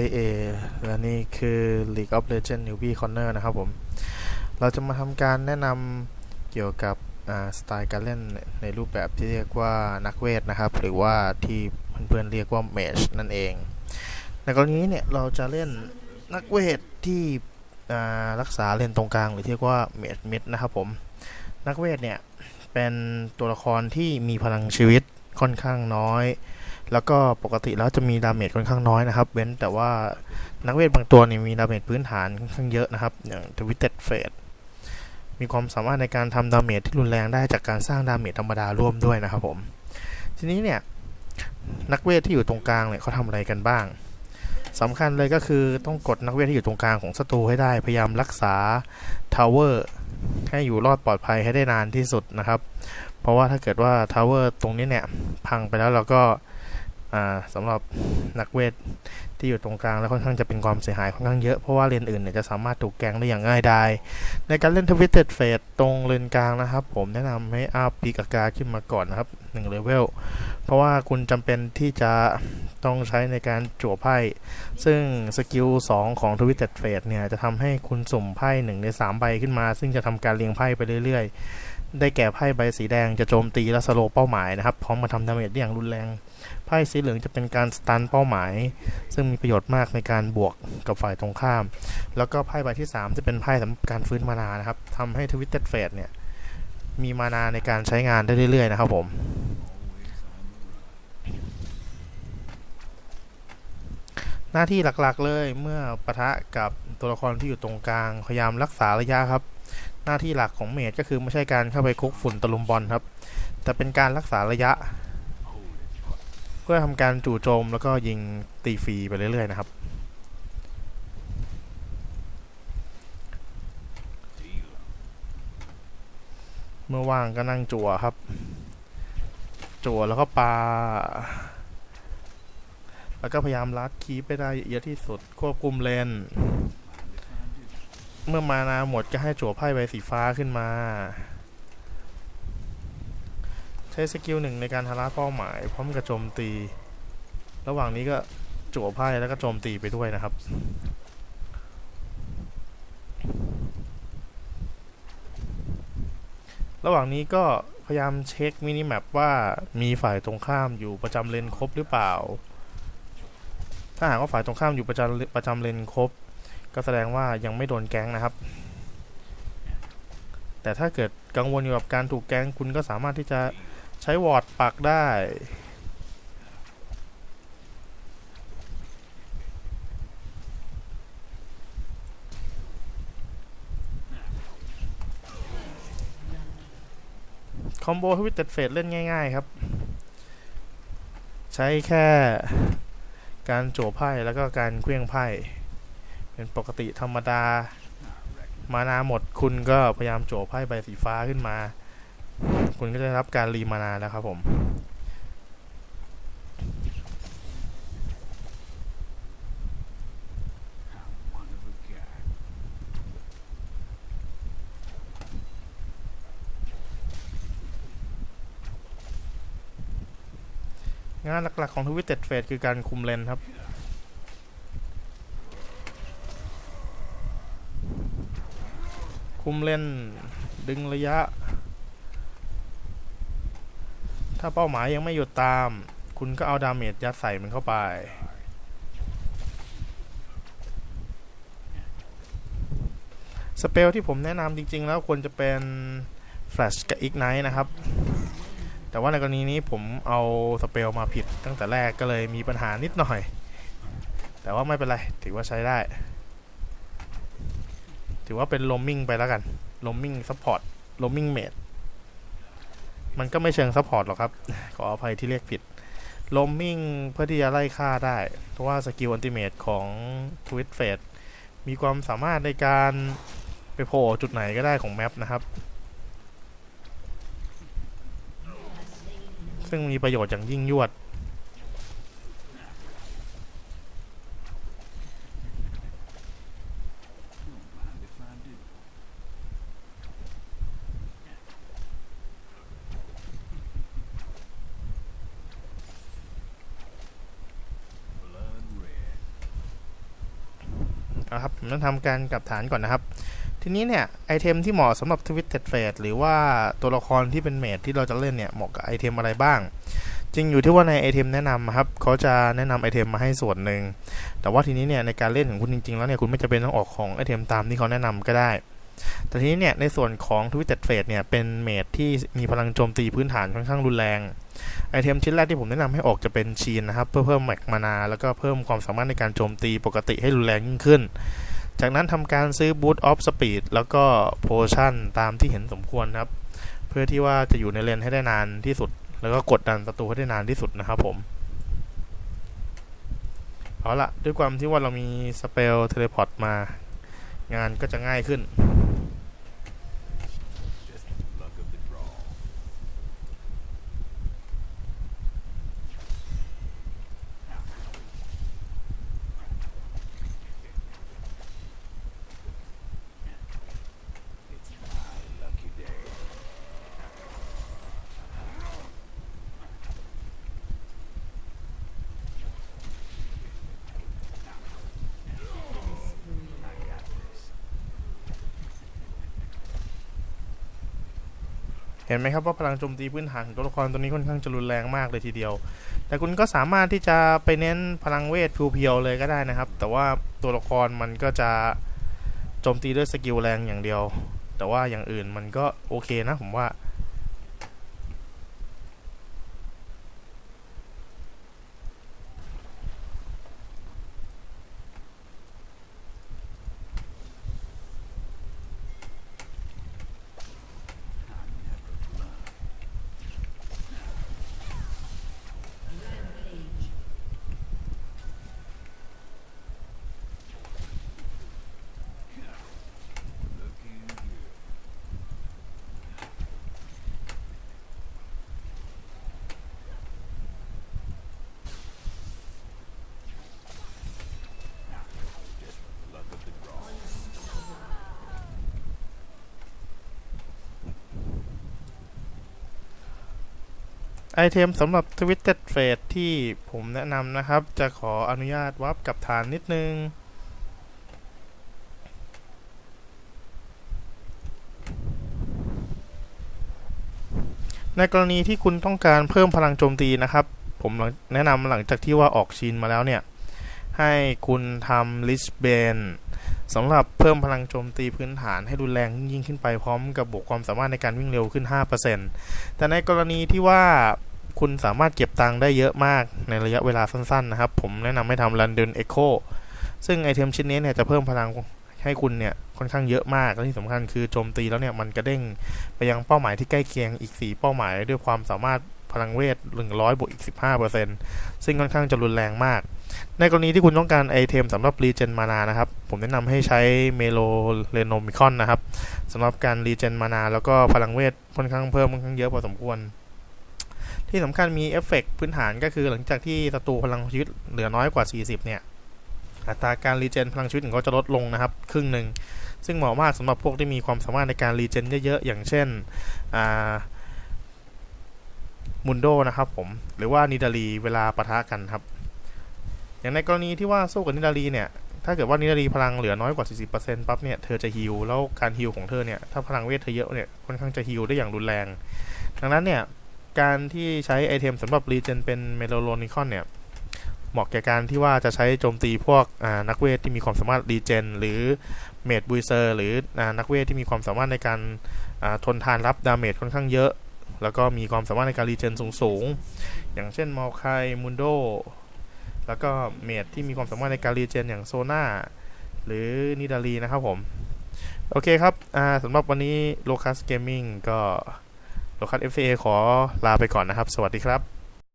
CA และนี่คือ League of Legends Newbie Corner นะครับผม เราจะมาทำการแนะนำเกี่ยวกับสไตล์การเล่นในรูปแบบที่เรียกว่านักเวทนะครับ หรือว่าที่เพื่อนๆเรียกว่า Mage นั่นเอง ในกรณีนี้เนี่ยเราจะเล่นนักเวทที่รักษาเลนตรงกลางหรือที่เรียกว่า Mage Mid นะครับผม นักเวทเนี่ยเป็นตัวละครที่มีพลังชีวิตค่อนข้างน้อย แล้วก็ปกติแล้วจะมีดาเมจค่อนข้างน้อยนะครับ เว้นแต่ว่านักเวทบางตัวนี่มีดาเมจพื้นฐานค่อนข้างเยอะนะครับ อย่างทวิตเต็ดเฟสมีความสามารถในการทำดาเมจที่รุนแรงได้จากการสร้างดาเมจธรรมดาร่วมด้วยนะครับผม ทีนี้เนี่ยนักเวทที่อยู่ตรงกลางเนี่ยเขาทำอะไรกันบ้างสำคัญเลยก็คือต้องกดนักเวทที่อยู่ตรงกลางของศัตรูให้ได้ พยายามรักษาทาวเวอร์ให้อยู่รอดปลอดภัยให้ได้นานที่สุดนะครับ เพราะว่าถ้าเกิดว่าทาวเวอร์ตรงนี้เนี่ยพังไปแล้วเราก็ สำหรับนักเวทที่อยู่ตรงกลางแล้วค่อนข้างจะเป็นความเสียหายค่อนข้างเยอะ เพราะว่าเลนอื่นเนี่ยจะสามารถถูกแกงได้อย่างง่ายดายในการเล่นทวิตเต็ดเฟสตรงเลนกลางนะครับ ผมแนะนำให้อัพปีกอากาขึ้นมาก่อนนะครับ1เลเวลเพราะว่าคุณจำเป็นที่จะต้องใช้ในการจั่วไพ่ ซึ่งสกิล2ของทวิตเต็ดเฟสเนี่ยจะทำให้คุณสุ่มไพ่1ใน3ใบขึ้นมา ซึ่งจะทำการเรียงไพ่ไปเรื่อยๆ ได้แก่ไพ่ใบสีแดงจะโจมตีและสโลเป้าหมายนะครับพร้อมมาทำดาเมจได้อย่างรุนแรง ไพ่สีเหลืองจะเป็นการสตันเป้าหมาย ซึ่งมีประโยชน์มากในการบวกกับฝ่ายตรงข้าม แล้วก็ไพ่ใบที่ 3 จะเป็นไพ่สำหรับการฟื้นมานานะครับทำให้ทวิตเต็ดเฟสเนี่ยมีมานาในการใช้งานได้เรื่อยๆ นะครับผมหน้าที่หลักๆเลยเมื่อปะทะกับตัวละครที่อยู่ตรงกลางพยายามรักษาระยะครับ หน้าที่หลักของเมจก็คือไม่ใช่การเข้าไปคุกฝุ่นตะลุมบอลครับ แต่เป็นการรักษาระยะ พื่อทำการจู่โจมแล้วก็ยิงตีฟรีไปเรื่อยๆนะครับ เมื่อว่างก็นั่งจั่วครับ จั่วแล้วก็ปลาแล้วก็พยายามลัดคีปไปได้เยอะที่สุดควบคุมเลนเมื่อมานาหมดก็ให้จั่วไพ่ใบสีฟ้าขึ้นมา ใช้สกิลหนึ่งในการทาราเป้าหมาย พร้อมกับโจมตี ระหว่างนี้ก็จั่วไพ่แล้วก็โจมตีไปด้วยนะครับ ระหว่างนี้ก็พยายามเช็คมินิแมปว่ามีฝ่ายตรงข้ามอยู่ประจำเลนครบหรือเปล่า ถ้าหากว่าฝ่ายตรงข้ามอยู่ประจำประจำเลนครบ ก็แสดงว่ายังไม่โดนแก๊งนะครับ แต่ถ้าเกิดกังวลอยู่กับการถูกแก๊งคุณก็สามารถที่จะ ใช้วอร์ดปักได้ คอมโบทวิตเต็ดเฟสเล่นง่าย ๆ ครับ ใช้แค่การโจวไพ่แล้วก็การเคลื่องไพ่เป็นปกติธรรมดา มานาหมดคุณก็พยายามโจวไพ่ใบสีฟ้าขึ้นมา คุณก็จะได้รับการรีมานาแล้วครับผมงานหลักๆของทวิตเต็ดเฟสคือการคุมเลนครับ คุมเลนดึงระยะ ถ้าเป้าหมายยังไม่หยุดตาม คุณก็เอาดาเมจยัดใส่มันเข้าไป สเปลที่ผมแนะนำจริง ๆ แล้วควรจะเป็น Flash กับ Ignite นะครับ แต่ว่าในกรณีนี้ผมเอาสเปลมาผิดตั้งแต่แรกก็เลยมีปัญหานิดหน่อย แต่ว่าไม่เป็นไร ถือว่าใช้ได้ ถือว่าเป็นโลมมิ่งไปแล้วกันโลมมิ่งซัพพอร์ตโลมมิ่งเมด มันก็ไม่เชิงซัพพอร์ตหรอกครับ ขออภัยที่เรียกผิดลมมิ่งเพื่อที่จะไล่ฆ่าได้ เพราะว่าสกิลอันติเมตของทวิตเฟสมีความสามารถในการไปโผล่จุดไหนก็ได้ของแมปนะครับ ซึ่งมีประโยชน์อย่างยิ่งยวด นะครับผมต้องทำการกลับฐานก่อนนะครับ ทีนี้เนี่ยไอเทมที่เหมาะสำหรับ Twisted Fate หรือว่าตัวละครที่เป็นเมดที่เราจะเล่นเนี่ยเหมาะกับไอเทมอะไรบ้าง จริงอยู่ที่ว่าในไอเทมแนะนำครับเขาจะแนะนำไอเทมมาให้ส่วนหนึ่งแต่ว่าทีนี้เนี่ยในการเล่นของคุณจริง ๆ แล้วเนี่ยคุณไม่จำเป็นต้องออกของไอเทมตามที่เขาแนะนำก็ได้ แต่ทีนี้เนี่ยในส่วนของ Twisted Fate เนี่ยเป็นเมจที่มีพลังโจมตีพื้นฐานค่อนข้างรุนแรง ไอเทมชิ้นแรกที่ผมแนะนำให้ออกจะเป็นชีนนะครับ เพื่อเพิ่มแม็กมานา แล้วก็เพิ่มความสามารถในการโจมตีปกติให้รุนแรงยิ่งขึ้น จากนั้นทำการซื้อบูตออฟสปีดแล้วก็โพชั่นตามที่เห็นสมควรครับ เพื่อที่ว่าจะอยู่ในเลนให้ได้นานที่สุด แล้วก็กดดันศัตรูให้ได้นานที่สุดนะครับผมเอาละด้วยความที่ว่าเรามีสเปลเทเลพอร์ตมา งานก็จะง่ายขึ้น เห็นไหมครับว่าพลังโจมตีพื้นฐานของตัวละครตัวนี้ค่อนข้างจะรุนแรงมากเลยทีเดียว แต่คุณก็สามารถที่จะไปเน้นพลังเวทเพียวๆเลยก็ได้นะครับ แต่ว่าตัวละครมันก็จะโจมตีด้วยสกิลแรงอย่างเดียว แต่ว่าอย่างอื่นมันก็โอเคนะผมว่า ไอเทมสำหรับ Twisted Fate ที่ผมแนะนำนะครับ จะขออนุญาตวับกับฐานนิดนึง ในกรณีที่คุณต้องการเพิ่มพลังโจมตีนะครับ ผมแนะนำหลังจากที่ว่าออกชินมาแล้วเนี่ย ให้คุณทำลิชเบน สำหรับเพิ่มพลังโจมตีพื้นฐานให้รุนแรงยิ่งขึ้นไปพร้อมกับบวกความสามารถในการวิ่งเร็วขึ้น 5%แต่ในกรณีที่ว่าคุณสามารถเก็บตังค์ได้เยอะมากในระยะเวลาสั้นๆนะครับ ผมแนะนำให้ทำ London Echo ซึ่งไอเทมชิ้นนี้เนี่ยจะเพิ่มพลังให้คุณเนี่ยค่อนข้างเยอะมากและที่สำคัญคือโจมตีแล้วเนี่ยมันกระเด้งไปยังเป้าหมายที่ใกล้เคียงอีก 4 เป้าหมายด้วยความสามารถ พลังเวท100บวกอีก 15%ซึ่งค่อนข้างจะรุนแรงมาก ในกรณีที่คุณต้องการไอเทมสำหรับรีเจนมานานะครับ ผมแนะนำให้ใช้เมโลเรโนมิคอนนะครับสำหรับการรีเจนมานาแล้วก็พลังเวทค่อนข้างเพิ่มค่อนข้างเยอะพอสมควร ที่สำคัญมีเอฟเฟกพื้นฐานก็คือหลังจากที่ศัตรูพลังชีวิตเหลือน้อยกว่า 40 เนี่ยอัตราการรีเจนพลังชีวิตของเขาจะลดลงนะครับ ครึ่งหนึ่งซึ่งเหมาะมากสำหรับพวกที่มีความสามารถในการรีเจนเยอะๆ อย่างเช่น มุนโดนะครับผมหรือว่านิดาลีเวลาปะทะกันครับ อย่างในกรณีที่ว่าสู้กับนิดาลีเนี่ยถ้าเกิดว่านิดาลีพลังเหลือน้อยกว่า 40%ปั๊บเนี่ยเธอจะฮิลแล้วการฮิลของเธอเนี่ยถ้าพลังเวทเธอเยอะเนี่ยค่อนข้างจะฮิลได้อย่างรุนแรง ดังนั้นเนี่ยการที่ใช้ไอเทมสำหรับรีเจนเป็นเมโลโลนิคอนเนี่ยเหมาะแก่การที่ว่าจะใช้โจมตีพวกนักเวทที่มีความสามารถรีเจน หรือเมดบุยเซอร์ หรือนักเวทที่มีความสามารถในการทนทานรับดาเมจค่อนข้างเยอะ แล้วก็มีความสามารถในการรีเจนสูงๆ อย่างเช่นมอลไคมุนโด แล้วก็เมดที่มีความสามารถในการรีเจนอย่างโซนาหรือนิดาลีนะครับผม โอเคครับสำหรับวันนี้โลคัสเกมมิ่งก็โลคัสเอฟซีขอลาไปก่อนนะครับ สวัสดีครับ